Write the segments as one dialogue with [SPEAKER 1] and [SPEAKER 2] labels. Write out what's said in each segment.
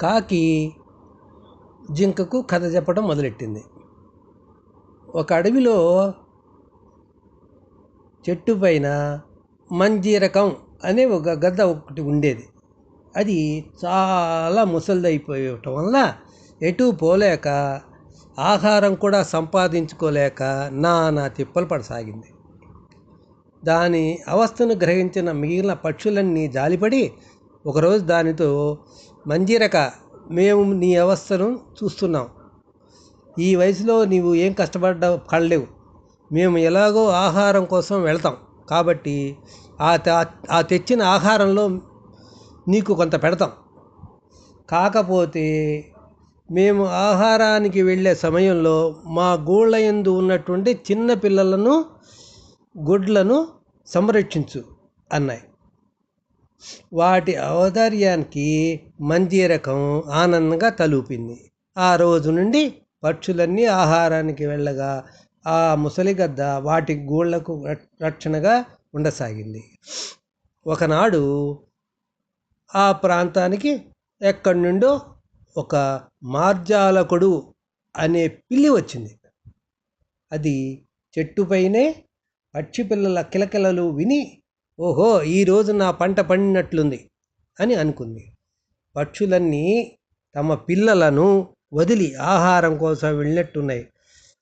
[SPEAKER 1] కాకి జింకకు కథ చెప్పడం మొదలెట్టింది. ఒక అడవిలో చెట్టు పైన మంజీరకం అనే ఒక గద్ద ఒకటి ఉండేది. అది చాలా ముసలిదైపోయటం వల్ల ఎటు పోలేక ఆహారం కూడా సంపాదించుకోలేక నానా తిప్పలు పడసాగింది. దాని అవస్థను గ్రహించిన మిగిలిన పక్షులన్నీ జాలిపడి ఒకరోజు దానితో మంజీరక మేము నీ అవస్థను చూస్తున్నాం. ఈ వయసులో నీవు ఏం కష్టపడ్డా పడలేవు. మేము ఎలాగో ఆహారం కోసం వెళతాం. కాబట్టి ఆ ఆ తెచ్చిన ఆహారంలో నీకు కొంత పెడతాం. కాకపోతే మేము ఆహారానికి వెళ్ళే సమయంలో మా గూళ్ళ యందు ఉన్నటువంటి చిన్న పిల్లలను గుడ్లను సంరక్షించు అన్నాయి. వాటి ఔదార్యానికి మంజీరకం ఆనందంగా తలూపింది. ఆ రోజు నుండి పక్షులన్నీ ఆహారానికి వెళ్ళగా ఆ ముసలిగద్ద వాటి గూళ్ళకు రక్షణగా ఉండసాగింది. ఒకనాడు ఆ ప్రాంతానికి ఎక్కడి నుండో ఒక మార్జాలకుడు అనే పిల్లి వచ్చింది. అది చెట్టుపైనే పక్షి పిల్లల కిలకిలలు విని ఓహో ఈరోజు నా పంట పండినట్లుంది అని అనుకుంది. పక్షులన్నీ తమ పిల్లలను వదిలి ఆహారం కోసం వెళ్ళినట్టున్నాయి.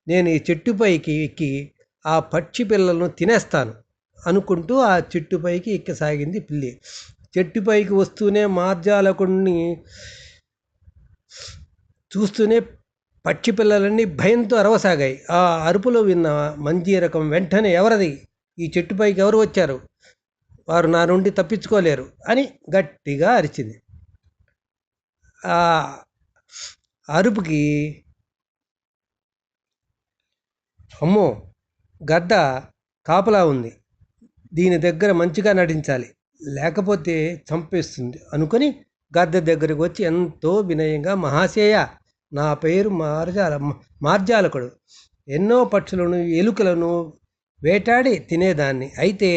[SPEAKER 1] నేను ఈ చెట్టుపైకి ఎక్కి ఆ పక్షి పిల్లలను తినేస్తాను అనుకుంటూ ఆ చెట్టుపైకి ఎక్కసాగింది పిల్లి. చెట్టుపైకి వస్తూనే మార్జాలకుడిని చూస్తూనే పక్షి పిల్లలన్నీ భయంతో అరవసాగాయి. ఆ అరుపులో విన్న మంజీరకం వెంటనే ఎవరది? ఈ చెట్టుపైకి ఎవరు వచ్చారు? వారు నా నుండి తప్పించుకోలేరు అని గట్టిగా అరిచింది. ఆ అరుపుకి అమ్మో గద్ద కాపలా ఉంది. దీని దగ్గర మంచిగా నటించాలి. లేకపోతే చంపేస్తుంది అనుకొని గద్ద దగ్గరికి వచ్చి ఎంతో వినయంగా మహాశయ నా పేరు మార్జాల మార్జాలకుడు. ఎన్నో పక్షులను ఎలుకలను వేటాడి తినేదాన్ని. అయితే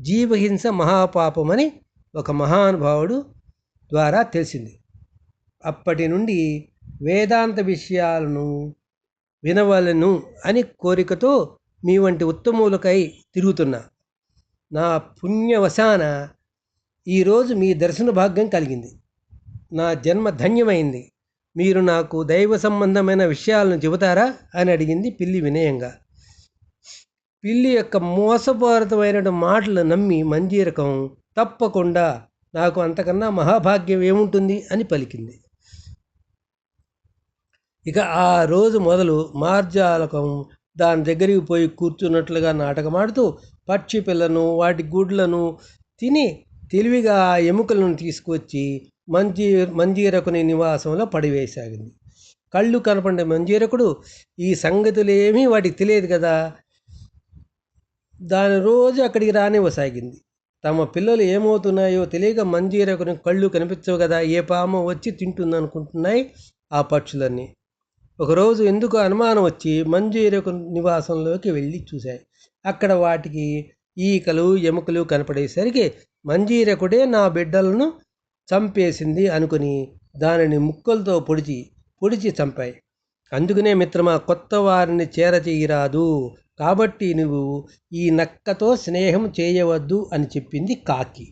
[SPEAKER 1] జీవహింస మహాపాపమని ఒక మహానుభావుడు ద్వారా తెలిసింది. అప్పటి నుండి వేదాంత విషయాలను వినవలను అని కోరికతో మీ వంటి ఉత్తములకై తిరుగుతున్నా. నా పుణ్యవశాన ఈరోజు మీ దర్శన భాగ్యం కలిగింది. నా జన్మ ధన్యమైంది. మీరు నాకు దైవ సంబంధమైన విషయాలను చెబుతారా? అని అడిగింది పిల్లి వినయంగా. పిల్లి యొక్క మోసపూరితమైన మాటలు నమ్మి మంజీరకం తప్పకుండా నాకు అంతకన్నా మహాభాగ్యం ఏముంటుంది అని పలికింది. ఇక ఆ రోజు మొదలు మార్జాలకం దాని దగ్గరికి పోయి కూర్చున్నట్లుగా నాటకమాడుతూ పక్షి పిల్లను వాటి గుడ్లను తిని తెలివిగా ఆ ఎముకలను తీసుకొచ్చి మంజీ మంజీరకుని నివాసంలో పడివేసాగింది. కళ్ళు కనపడిన మంజీరకుడు ఈ సంగతులేమీ వాటికి తెలియదు కదా దాని రోజు అక్కడికి రానివ్వసాగింది. తమ పిల్లలు ఏమవుతున్నాయో తెలియక మంజీరకుని కళ్ళు కనిపించవు కదా ఏ పామో వచ్చి తింటుందనుకుంటున్నాయి ఆ పక్షులన్నీ. ఒకరోజు ఎందుకు అనుమానం వచ్చి మంజీరకు నివాసంలోకి వెళ్ళి చూశాయి. అక్కడ వాటికి ఈకలు ఎముకలు కనపడేసరికి మంజీరకుడే నా బిడ్డలను చంపేసింది అనుకుని దానిని ముక్కలతో పొడిచి పొడిచి చంపాయి. అందుకనే మిత్రమా కొత్త వారిని చేరచేయరాదు కాబట్టి నువ్వు ఈ నక్కతో స్నేహం చేయవద్దు అని చెప్పింది కాకి.